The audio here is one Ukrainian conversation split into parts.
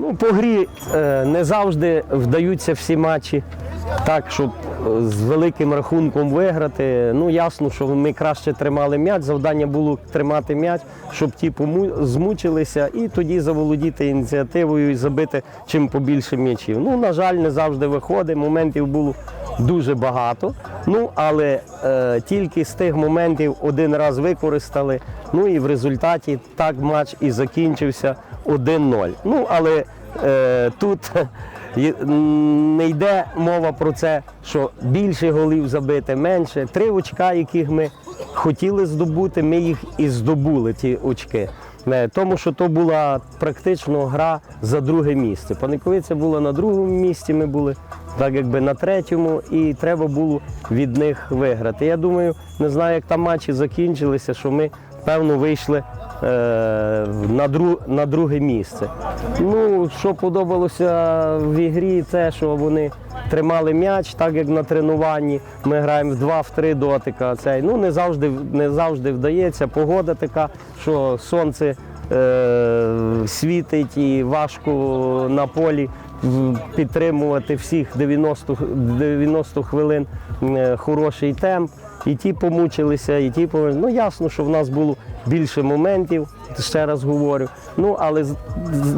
Ну, по грі е, не завжди вдаються всі матчі так, щоб е, з великим рахунком виграти. Ну, ясно, що ми краще тримали м'яч. Завдання було тримати м'яч, щоб ті пому- змучилися, і тоді заволодіти ініціативою і забити чим побільше м'ячів. Ну, на жаль, не завжди виходить. Моментів було дуже багато. Ну, але е, тільки з тих моментів один раз використали. Ну і в результаті так матч і закінчився 1-0. Ну, але е, тут не йде мова про це, що більше голів забити, менше. Три очка, яких ми хотіли здобути, ми їх і здобули, ті очки. Е, Тому що то була практично гра за друге місце. Паниковиця була на другому місці, ми були так якби на третьому, і треба було від них виграти. Я думаю, не знаю, як там матчі закінчилися, що ми певно вийшли е, на, дру, на друге місце. Ну, що подобалося в ігрі, це що вони тримали м'яч, так як на тренуванні. Ми граємо в два-в три дотика. Цей. Ну, не завжди, не завжди вдається. Погода така, що сонце е, світить і важко на полі підтримувати всіх 90, 90 хвилин е, хороший темп. І ті помучилися, і ті помучилися. Ну ясно, що в нас було більше моментів, ще раз говорю. Ну але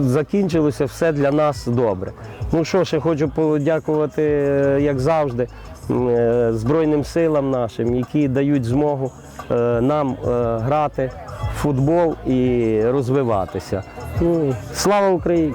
закінчилося все для нас добре. Ну що ще хочу подякувати, е, як завжди, е, Збройним силам нашим, які дають змогу нам грати в футбол і розвиватися. Ну, слава Україні!